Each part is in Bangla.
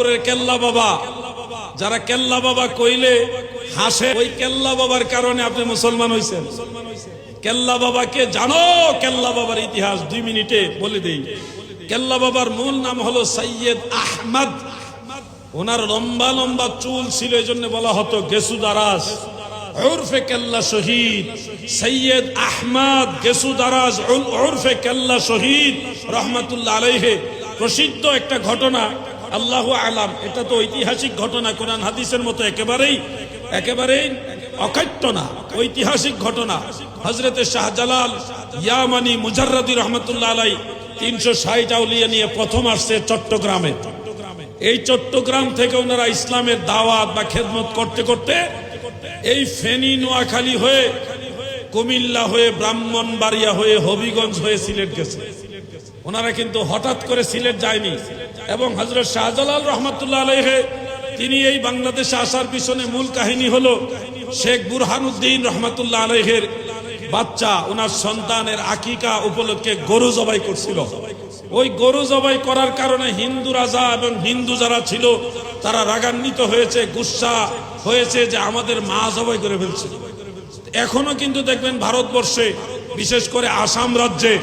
রংপুরের কেল্লা বাবা। যারা কেল্লা বাবা কইলে হাসে, ওই কেল্লা বাবার কারণে আপনি মুসলমান হয়েছেন কেল্লা বাবাকে জানো, কেল্লা বাবার ইতিহাস দুই মিনিটে বলে দেই। কেল্লা বাবার মূল নাম হলো সৈয়দ আহমদ। ওনার লম্বা লম্বা চুল ছিল এই জন্য বলা হতো গেসুদারাজ। উর্ফে কেল্লা শহীদ। সৈয়দ আহমদ গেসুদারাজ উর্ফে কেল্লা শহীদ রহমাতুল্লাহ আলাইহে। প্রসিদ্ধ একটা ঘটনা আল্লাহ আলাম, এটা তো ঐতিহাসিক ঘটনা, কোরআন হাদিসের মতো একেবারেই একেবারেই অকাট্য না, ঐতিহাসিক ঘটনা। হজরতে শাহজালাল ইয়ামানি মুজাররদি রহমতুল্লাহ আলাই তিনশো ষাট আউলিয়া নিয়ে প্রথম আসছে চট্টগ্রামে। এই চট্টগ্রাম থেকে ওনারা ইসলামের দাওয়াত বা খেদমত করতে করতে এই ফেনী, নোয়াখালী হয়ে কুমিল্লা হয়ে ব্রাহ্মণবাড়িয়া হয়ে হবিগঞ্জ হয়ে সিলেট গেছে। ওনারা কিন্তু হঠাৎ করে সিলেট যায়নি। এবং হজরত শাহজালাল রহমতুল্লাহ আলহে তিনি এই বাংলাদেশে আসার পিছনে মূল কাহিনী হলো শেখ বুরহানুদ্দিন রহমতুল্লাহ আলহের বাচ্চা, ওনার সন্তানের আকিকা উপলক্ষে গরু জবাই করছিল। ওই গরু জবাই করার কারণে হিন্দু রাজা এবং হিন্দু যারা ছিল, তারা রাগান্বিত হয়েছে, গুসা হয়েছে যে আমাদের মা জবাই করে ফেলছে। এখনও কিন্তু দেখবেন ভারতবর্ষে, বিশেষ করে আসাম রাজ্যে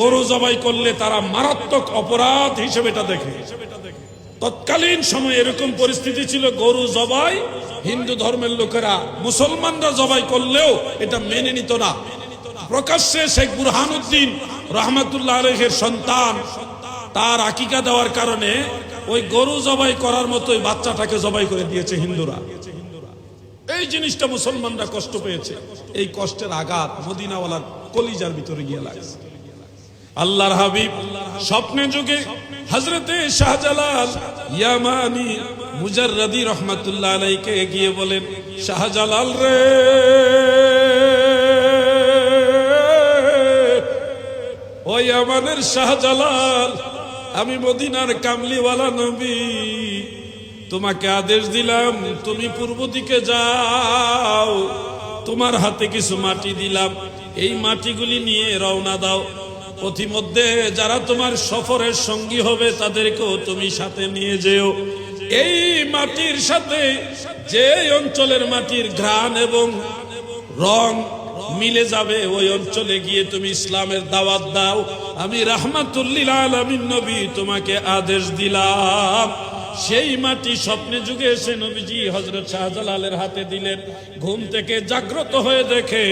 গরু জবাই করলে তারা মারাত্মক অপরাধ হিসেবে এটা দেখে। তৎকালীন সময় এরকম পরিস্থিতি ছিল, গরু জবাই, হিন্দু ধর্মের লোকেরা মুসলমানরা জবাই করলেও এটা মেনে নিত না। প্রকাশ্যে শেখ বুরহানুদ্দিন রহমাতুল্লাহ আলহের সন্তান তার আকিকা দেওয়ার কারণে ওই গরু জবাই করার মতোই বাচ্চাটাকে জবাই করে দিয়েছে হিন্দুরা। এই জিনিসটা মুসলমানরা কষ্ট পেয়েছে। এই কষ্টের আঘাত মদিনাওয়ালার কলিজার ভিতরে গিয়ে লাগছে। আল্লাহর হাবিব, স্বপ্নে যুগে হজরতে শাহজালাল ইয়ামানি মুজাররদি রহমাতুল্লাহ আলাইকে এগিয়ে বলেন, শাহজালাল রে, ওই আমাদের শাহজালাল, আমি মদিনার কামলিওয়ালা নবী, তোমাকে আদেশ দিলাম, তুমি পূর্ব দিকে যাও, তোমার হাতে কিছু মাটি দিলাম, এই মাটিগুলি নিয়ে রওনা দাও। পথিমধ্যে যারা তোমার সফরের সঙ্গী হবে, তাদেরকেও তুমি সাথে নিয়ে যেও। এই মাটির সাথে যে অঞ্চলের মাটির ঘ্রাণ এবং রং মিলে যাবে, ওই অঞ্চলে গিয়ে তুমি ইসলামের দাওয়াত দাও। আমি রাহমাতুল্লিল আলমিন নবী, তোমাকে আদেশ দিলাম। সেই মাটি স্বপ্নে যুগে এসে নবীজি হজরত শাহজালালের হাতে দিলেন। ঘুম থেকে জাগ্রত হয়ে দেখে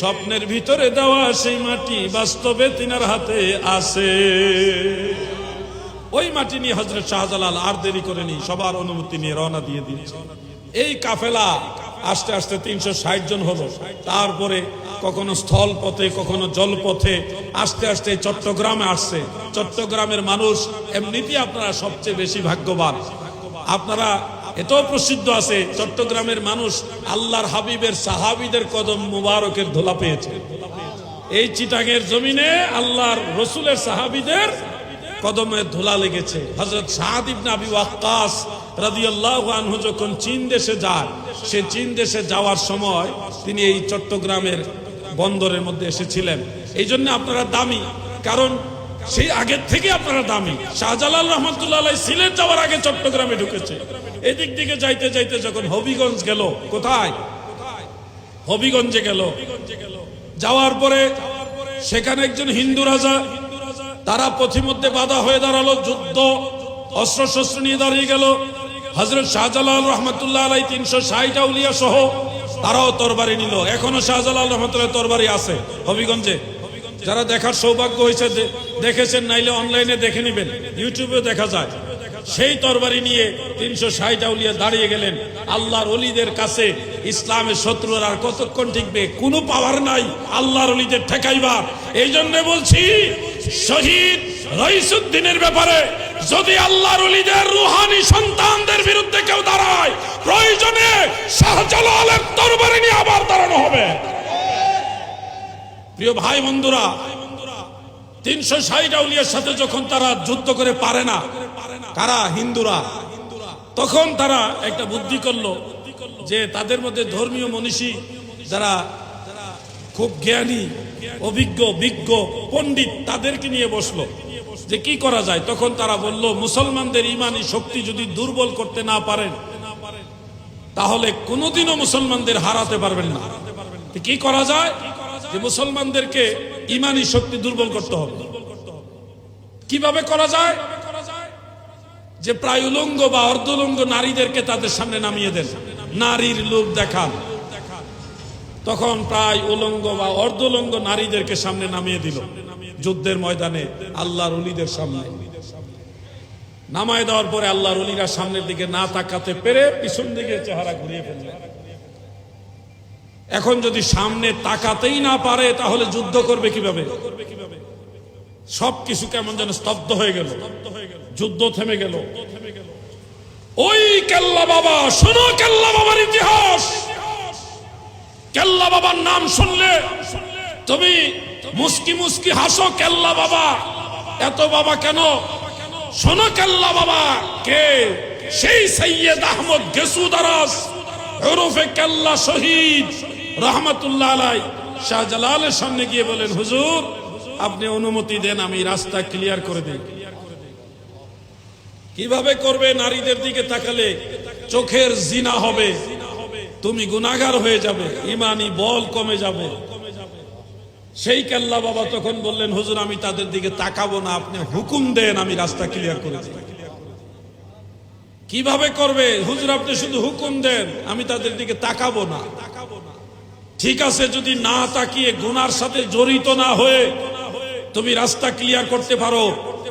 স্বপ্নের ভিতরে দেওয়া সেই মাটি বাস্তবে তিনার হাতে আসে ওই মাটি নিয়ে হজরত শাহজালাল আর দেরি করেনি, সবার অনুমতি নিয়ে রওনা দিয়ে দিয়েছে। এই কাফেলা আস্তে আস্তে তিনশো ষাট জন হলো। তারপরে কখনো স্থল পথে, কখনো জলপথে আস্তে আস্তে চট্টগ্রামে আসছে। চট্টগ্রামের মানুষ এমনিতেই আপনারা সবচেয়ে বেশি ভাগ্যবান। আপনারা এত প্রসিদ্ধ আছে, চট্টগ্রামের মানুষ আল্লাহর হাবিবের সাহাবিদের কদম মুবারকের ধোলা পেয়েছে। এই চিটাঙের জমিনে আল্লাহর রসুলের সাহাবিদের কদমে ধোলা লেগেছে। হজরত সাহাদ ইবনে আবি ওয়াক্কাস রাদিয়াল্লাহু আনহু যখন চীন দেশে যায়, সে চীন দেশে যাওয়ার সময় তিনি এই চট্টগ্রামের বন্দরের মধ্যে এসেছিলেন। এই জন্য আপনারা দামি, কারণ সেই আগের থেকে আপনারা দামি। শাহজালাল রহমতুল্লাহ সিলেট যাওয়ার আগে চট্টগ্রামে ঢুকেছে। এদিক দিকে যাইতে যাইতে যখন হবিগঞ্জ গেল, কোথায়? হবিগঞ্জে গেল। যাওয়ার পরে সেখানে একজন হিন্দু রাজা, তারা পথিমধ্যে বাধা হয়ে দাঁড়াল, যুদ্ধ অস্ত্র শস্ত্র নিয়ে দাঁড়িয়ে গেল। হজরত শাহজালাল রহমতুল্লাহ আলাই তিনশো ষাট আউলিয়া সহ তারাও তরবারি নিল। এখনও শাহজালাল রহমতুল্লাহ তরবারি আছে। হবিগঞ্জে। যারা দেখার সৌভাগ্য হয়েছে দেখেছেন, নাইলে অনলাইনে দেখে নেবেন। ইউটিউবে দেখা যায়। সেই তরবারি নিয়ে তিনশো ষাট আউলিয়া দাঁড়িয়ে গেলেন। আল্লাহর অলিদের কাছে ইসলামের শত্রুর আর কতক্ষণ টিকবে? কোনো পাওয়ার নাই। আল্লাহর অলিদের ঠেকাইবার। এই জন্য বলছি, শহীদ রইসুদ্দিনের ব্যাপারে যদি আল্লাহর অলিদের রুহানি সন্তানদের বিরুদ্ধে কেউ দাঁড়ায়, প্রয়োজনে শাহজালালের তরবারি নিয়ে আবার দাঁড়ানো হবে। প্রিয় ভাই বন্ধুরা, তিনশো ষাট আউলিয়ার সাথে যখন তারা যুদ্ধ করে পারে না, কারা? হিন্দুরা। তখন তারা একটা বুদ্ধি করল যে তাদের মধ্যে ধর্মীয় মনীষী যারা খুব জ্ঞানী, অভিজ্ঞ, বিজ্ঞ, পণ্ডিত, তাদেরকে নিয়ে বসল। যে কি করা যায়? তখন তারা বলল, মুসলমানদের ইমানি শক্তি যদি দুর্বল করতে না পারেন, তাহলে কোনোদিনও মুসলমানদের হারাতে পারবেন না। কি করা যায়? যে মুসলমানদেরকে ইমানি শক্তি দুর্বল করতে হবে। কীভাবে করা যায়? যে প্রায় উলঙ্গ বা অর্ধলঙ্গ নারীদেরকে তাদের সামনে নামিয়ে দেন। নারীর লোক দেখান। তখন প্রায় উলঙ্গ বা অর্ধলঙ্গ নারীদেরকে সামনে নামিয়ে দিল। যুদ্ধের ময়দানে আল্লাহর অলিদের সামনে। নামায় দেওয়ার পরে আল্লাহর অলিরা সামনের দিকে না তাকাতে পেরে পিছন দিকে চেহারা ঘুরিয়ে ফেললেন। এখন যদি সামনে তাকাতেই না পারে, তাহলে যুদ্ধ করবে কীভাবে? সবকিছু কেমন যেন স্তব্ধ হয়ে গেল। যুদ্ধ থেমে গেল। ওই কেল্লা বাবা, শোনো কেল্লা বাবার ইতিহাস। কেল্লা বাবার নাম শুনলে তুমি মুস্কি মুস্কি হাসো কেল্লা বাবা। এত বাবা কেন? শোনো কেল্লা বাবা, কে? সেই সৈয়দ আহমদ গেসু দারাস ওরফে কেল্লা শহীদ। রহমতুল্লাহ আলাই, শাহজালালের সামনে গিয়ে বলেন, হুজুর, আপনি অনুমতি দেন, আমি রাস্তা ক্লিয়ার করে দিই। কীভাবে করবে নারীদের দিকে তাকালে? চোখের জিনা হবে, তুমি গুনাগার হয়ে যাবে, ইমানি বল কমে যাবে। সেই কেল্লা বাবা তখন বললেন, হুজুর, আমি তাদের দিকে তাকাবো না, আপনি হুকুম দেন, আমি রাস্তা ক্লিয়ার করে কীভাবে করবে? হুজুর, আপনি শুধু হুকুম দেন, আমি তাদের দিকে তাকাবো না। ঠিক আছে, যদি না তাকিয়ে গুনার সাথে জড়িত না হয়ে তুমি রাস্তা ক্লিয়ার করতে পারো,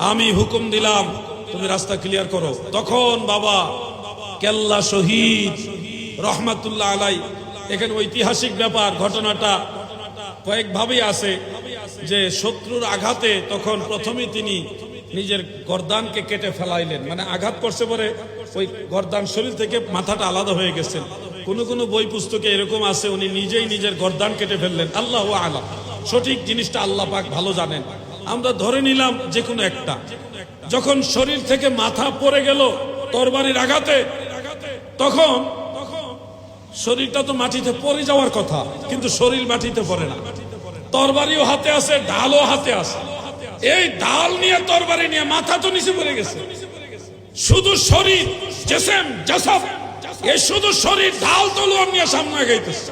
আমি হুকুম দিলাম, তুমি রাস্তা ক্লিয়ার করো। তখন বাবা কেল্লা শহীদ রহমাতুল্লাহ আলাই এখানে ঐতিহাসিক ব্যাপার, ঘটনাটা কয়েকভাবেই আছে যে শত্রুর আঘাতে তখন প্রথমে তিনি নিজের গরদানকে কেটে ফেলাইলেন। মানে আঘাত করছে পরে ওই গর্দান শরীর থেকে মাথাটা আলাদা হয়ে গেছেন কোন কোন বই পুস্তকে এরকম আছে, উনি নিজেই নিজের গর্দান কেটে ফেললেন। আল্লাহ আলাম। সঠিক জিনিসটা আল্লাহ পাক ভালো জানেন। আমরা ধরে নিলাম যে কোনো একটা। যখন শরীর থেকে মাথা পড়ে গেল তরবারির আঘাতে, তখন শরীরটা তো মাটিতে পড়ে যাওয়ার কথা, কিন্তু শরীর মাটিতে পড়ে না। তরবারিও হাতে আছে, ডালও হাতে আছে। এই ডাল নিয়ে, তরবারি নিয়ে মাথা তো নিচে পড়ে গেছে। শুধু শরীর, জেসেম, জসব এই শুধু শরীর ঢাল তলোয়ার নিয়ে সামনে আগাইতেছে।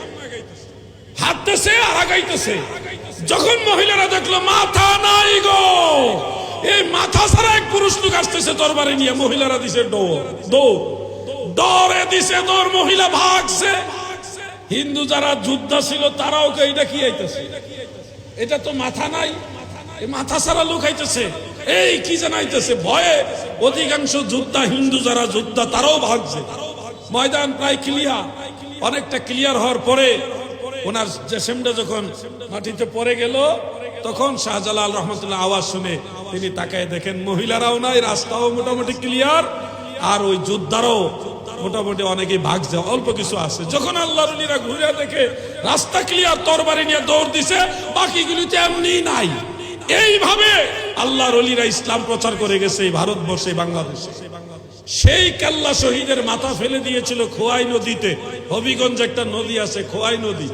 হাঁটতেছে আর আগাইতেছে। যখন মহিলারা দেখল, মাথা নাই গো! এই মাথা ছাড়া এক পুরুষ লোক আসতেছে তরবারি নিয়ে, মহিলারা দিছে দৌড় দৌড়। দৌড়ে দিছে দৌড় মহিলা ভাগছে। হিন্দু যারা যোদ্ধা ছিল, তারাও এটা কি আইতেছে? এটা তো মাথা নাই। মাথা ছাড়া লোক আইতেছে। এই কি জানাইতেছে ভয়ে অধিকাংশ যোদ্ধা, হিন্দু যারা যোদ্ধা, তারাও ভাগছে। ময়দান প্রায় ক্লিয়ার অনেকটা ক্লিয়ার হওয়ার পরে ওনার জেসেমটা যখন মাটিতে পড়ে গেল, তখন শাহজালাল রহমতুল্লাহ আওয়াজ শুনে তিনি তাকায় দেখেন, মহিলারাও নাই, রাস্তাও মোটামুটি ক্লিয়ার আর ওই যোদ্ধারও মোটামুটি অনেকেই ভাগছে অল্প কিছু আছে। যখন আল্লাহ রলিরা ঘুরে দেখে রাস্তা ক্লিয়ার তরবারি নিয়ে দৌড় দিছে, বাকিগুলি তো এমনি নাই। এইভাবে আল্লাহ রলিরা ইসলাম প্রচার করে গেছে এই ভারতবর্ষে বাংলাদেশে। সেই কাল্লা শহীদের মাথা ফেলে দিয়েছিল খোয়াই নদীতে। হবিগঞ্জ একটা নদী আছে, খোয়াই নদী।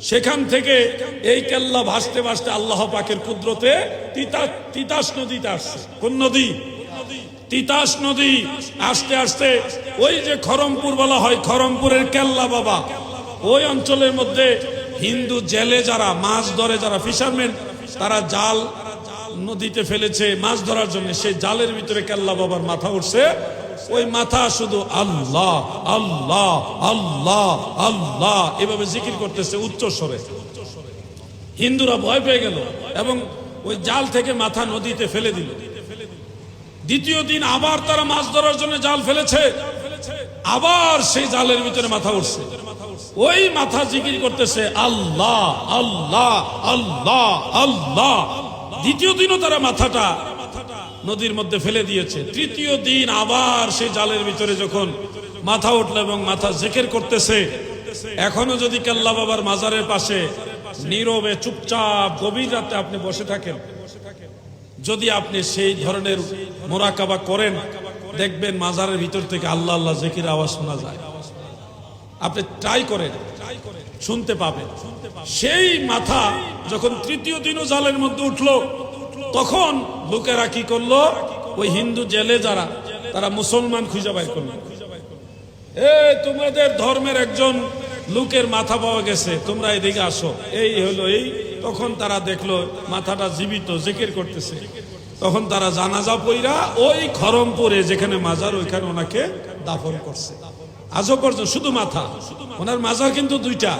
সেখান থেকে এই কেল্লা ভাসতে ভাসতে আল্লাহ পাকের কুদরতে তিতা- তিতাস নদীতে আসছে। কোন নদী? তিতাস নদী, আস্তে আস্তে ওই যে খরমপুর বলা হয়, খরমপুরের কেল্লা বাবা। ওই অঞ্চলের মধ্যে হিন্দু জেলে যারা, মাছ ধরে যারা ফিশারম্যান তারা জাল নদীতে ফেলেছে মাছ ধরার জন্য। সেই জালের ভিতরে কেল্লা বাবার মাথা উঠছে। ওই মাথা শুধু আল্লাহ আল্লাহ আল্লাহ আল্লাহ এভাবে জিকির করতেছে উচ্চ স্বরে। হিন্দুরা ভয় পেয়ে গেল এবং ওই জাল থেকে মাথা নদীতে ফেলে দিল। দ্বিতীয় দিন আবার তারা মাছ ধরার জন্য জাল ফেলেছে। আবার সেই জালের ভিতরে মাথা উঠছে। ওই মাথা জিকির করতেছে, আল্লাহ আল্লাহ আল্লাহ আল্লাহ। দ্বিতীয় দিনও তারা মাথাটা নদীর মধ্যে ফেলে দিয়েছে। তৃতীয় দিন আবার সেই জালের ভিতরে যখন মাথা উঠল এবং মাথা জেকের করতেছে, এখনও যদি কেল্লা বাবার মাজারের পাশে নীরবে চুপচাপ গভীর রাতে আপনি বসে থাকেন যদি আপনি সেই ধরনের মোরাকাবা করেন, দেখবেন মাজারের ভিতর থেকে আল্লাহ আল্লাহ জেকির আওয়াজ শোনা যায়। আপনি ট্রাই করেন, শুনতে পাবেন। সেই মাথা যখন তৃতীয় দিনও জালের মধ্যে উঠল, তখন লোকেরা কি করল? ওই হিন্দু জেলে যারা, তারা মুসলমান খুঁজে বাই করল। এ, তোমাদের ধর্মের একজন লোকের মাথা পাওয়া গেছে, তোমরা এদিকে আসো। এই হলো এই তখন তারা দেখল মাথাটা জীবিত, জিকির করতেছে। তখন তারা জানাজা পইরা ওই খরমপুরে যেখানে মাজার, ওইখানে ওনাকে দাফন করছে। আজও পর্যন্ত শুধু মাথা। ওনার মাজার কিন্তু দুইটা।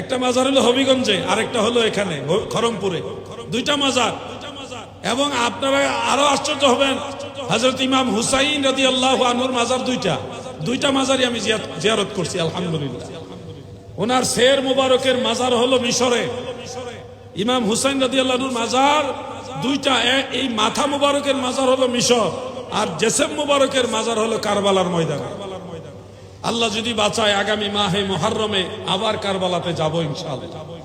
একটা মাজার হলো হবিগঞ্জে, আরেকটা হলো এখানে খরমপুরে দুইটা মাজার। এবং আপনারা আরও আশ্চর্য হবেন হজরত ইমাম হুসাইন রাদি আল্লাহ আনুর মাজার দুইটা। দুইটা মাজারই আমি জিয়ারত করছি, আলহামদুলিল্লাহ। ওনার শের মুবারকের মাজার হলো মিশরে। ইমাম হুসাইন রাজি আল্লাহর মাজার, দুইটা এই মাথা মুবারকের মাজার হলো মিশর, আর জেসেম মুবারকের মাজার হলো কারবালার ময়দান। আল্লাহ যদি বাঁচায় আগামী মাহে মহারমে আবার কারবালাতে যাব ইনশাআল্লাহ।